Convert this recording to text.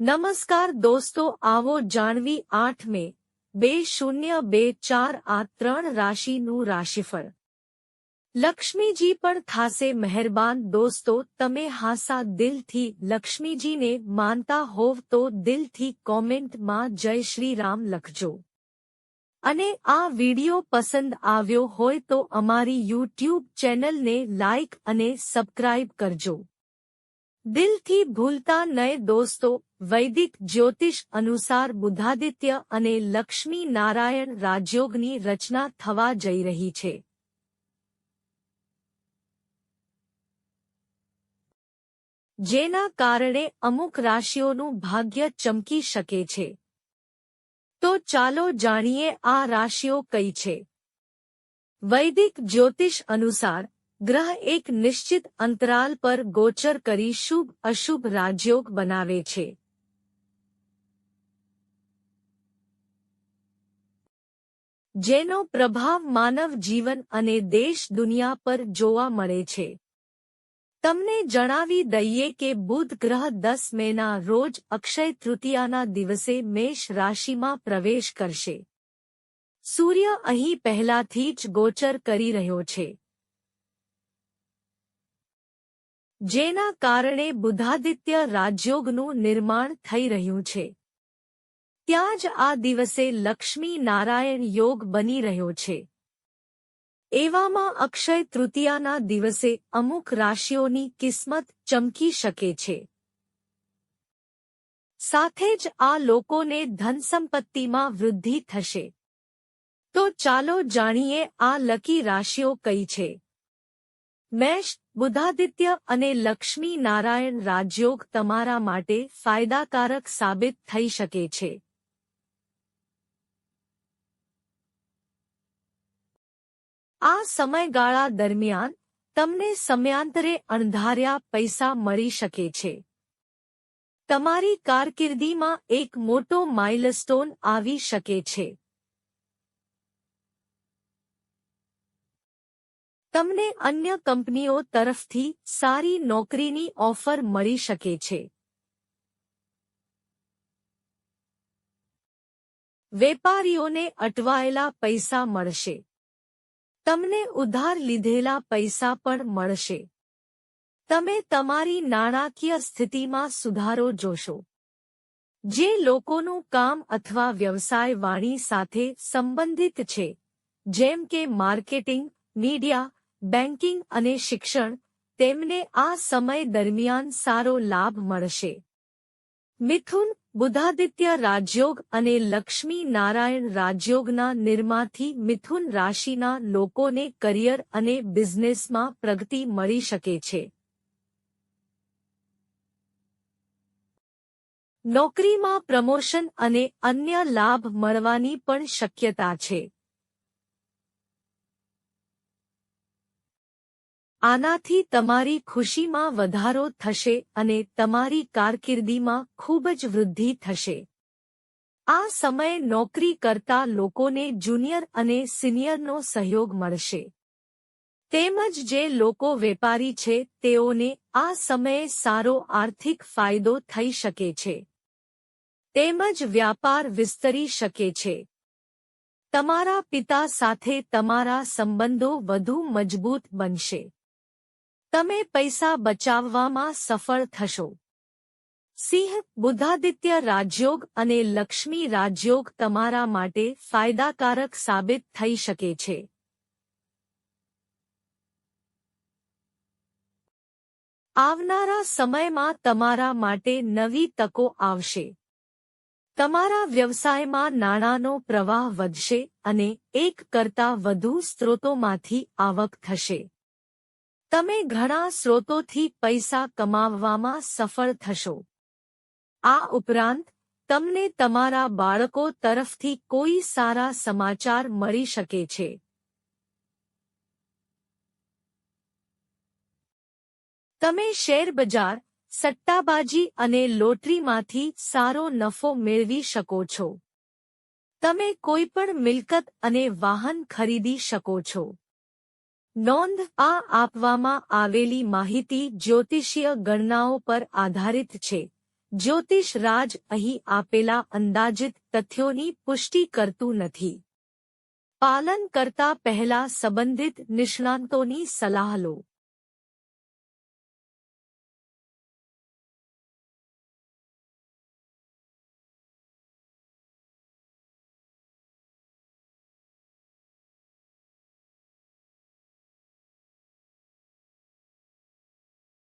નમસ્કાર દોસ્તો આવો જાણવી આઠ મે બે શૂન્ય બે ચાર આ ત્રણ રાશિનું રાશિફળ લક્ષ્મીજી પણ થાશે મહેરબાન દોસ્તો તમે હાસા દિલથી લક્ષ્મીજીને માનતા હોવ તો દિલથી કોમેન્ટમાં જય શ્રી રામ લખજો અને આ વિડિયો પસંદ આવ્યો હોય તો અમારી યુટ્યુબ ચેનલને લાઇક અને સબસ્ક્રાઇબ કરજો દિલથી ભૂલતા નય દોસ્તો, વૈદિક જ્યોતિષ અનુસાર બુધાદિત્ય અને લક્ષ્મી નારાયણ રાજયોગની રચના થવા જઈ રહી છે. જેના કારણે અમુક રાશિઓનું ભાગ્ય ચમકી શકે છે. તો ચાલો જાણીએ આ રાશિઓ કઈ છે. વૈદિક જ્યોતિષ અનુસાર ગ્રહ એક નિશ્ચિત અંતરાલ પર ગોચર કરી શુભ અશુભ રાજયોગ બનાવે છે જેનો પ્રભાવ માનવ જીવન અને દેશ દુનિયા પર જોવા મળે છે. તમને જણાવી દઈએ કે બુધ ગ્રહ દસ મેના રોજ અક્ષય તૃતીયાના દિવસે મેષ રાશિમાં પ્રવેશ કરશે. સૂર્ય અહીં પહેલાથી જ ગોચર કરી રહ્યો છે. જેના કારણે બુધાદિત્ય રાજયોગનું નિર્માણ થઈ રહ્યું છે. ત્યાં જ આ દિવસે લક્ષ્મી નારાયણ યોગ બની રહ્યો છે. એવામાં અક્ષય તૃતીયાના દિવસે અમુક રાશિઓની કિસ્મત ચમકી શકે છે. સાથે જ આ લોકોને ધનસંપત્તિમાં વૃદ્ધિ થશે. તો ચાલો જાણીએ આ લકી રાશિઓ કઈ છે. મેષ, બુધાદિત્ય અને લક્ષ્મી નારાયણ રાજયોગ તમારા માટે ફાયદાકારક સાબિત થઈ શકે છે. આ સમયગાળા દરમિયાન તમને સમયાંતરે અણધાર્યા પૈસા મળી શકે છે. તમારી કારકિર્દીમાં એક મોટો માઇલસ્ટોન આવી શકે છે. તમને અન્ય કંપનીઓ તરફથી સારી નોકરીની ઓફર મળી શકે છે. વેપારીઓને અટવાયેલા પૈસા મળશે. તમને ઉધાર લીધેલા પૈસા પણ મળશે. તમે તમારી નાણાકીય સ્થિતિમાં સુધારો જોશો. જે લોકોનું કામ અથવા વ્યવસાય વાણી સાથે સંબંધિત છે, જેમ કે માર્કેટિંગ, મીડિયા બેન્કિંગ અને શિક્ષણ તેમને આ સમય દરમિયાન સારો લાભ મળશે. મિથુન બુધાદિત્ય રાજયોગ અને લક્ષ્મી નારાયણ રાજયોગના નિર્માથી મિથુન રાશિના લોકોને કરિયર અને બિઝનેસમાં પ્રગતિ મળી શકે છે. નોકરીમાં પ્રમોશન અને અન્ય લાભ મળવાની પણ શક્યતા છે. આનાથી તમારી ખુશીમાં વધારો થશે અને તમારી કારકિર્દીમાં ખૂબ જ વૃદ્ધિ થશે. આ સમયે નોકરી કરતા લોકોને જુનિયર અને સિનિયરનો સહયોગ મળશે. તેમજ જે લોકો વેપારી છે, તેઓને આ સમયે સારો આર્થિક ફાયદો થઈ શકે છે. તેમજ વ્યાપાર વિસ્તરી શકે છે. તમારા પિતા સાથે તમારા સંબંધો વધુ મજબૂત બનશે. તમે પૈસા બચાવવામાં સફળ થશો. સિંહ, બુદ્ધાદિત્ય રાજયોગ અને લક્ષ્મી રાજયોગ તમારા માટે ફાયદાકારક સાબિત થઈ શકે છે. આવનારા સમયમાં તમારા માટે નવી તકો આવશે. તમારા વ્યવસાયમાં નાણાંનો પ્રવાહ વધશે અને એક કરતાં વધુ સ્ત્રોતોમાંથી આવક થશે. તમે ઘણા સ્રોતોથી પૈસા કમાવવામાં સફળ થશો. આ ઉપરાંત, તમને તમારા બાળકો તરફથી કોઈ સારા સમાચાર મળી શકે છે. તમે શેરબજાર સટ્ટાબાજી અને લોટરીમાંથી સારો નફો મેળવી શકો છો. તમે કોઈપણ મિલકત અને વાહન ખરીદી શકો છો. નોંધ, આ આપવામાં આવેલી માહિતી જ્યોતિષીય ગણનાઓ પર આધારિત છે. જ્યોતિષ રાજ અહીં આપેલા અંદાજિત તથ્યોની પુષ્ટિ કરતું નથી. પાલન કરતા પહેલા સંબંધિત નિષ્ણાંતોની સલાહ લો.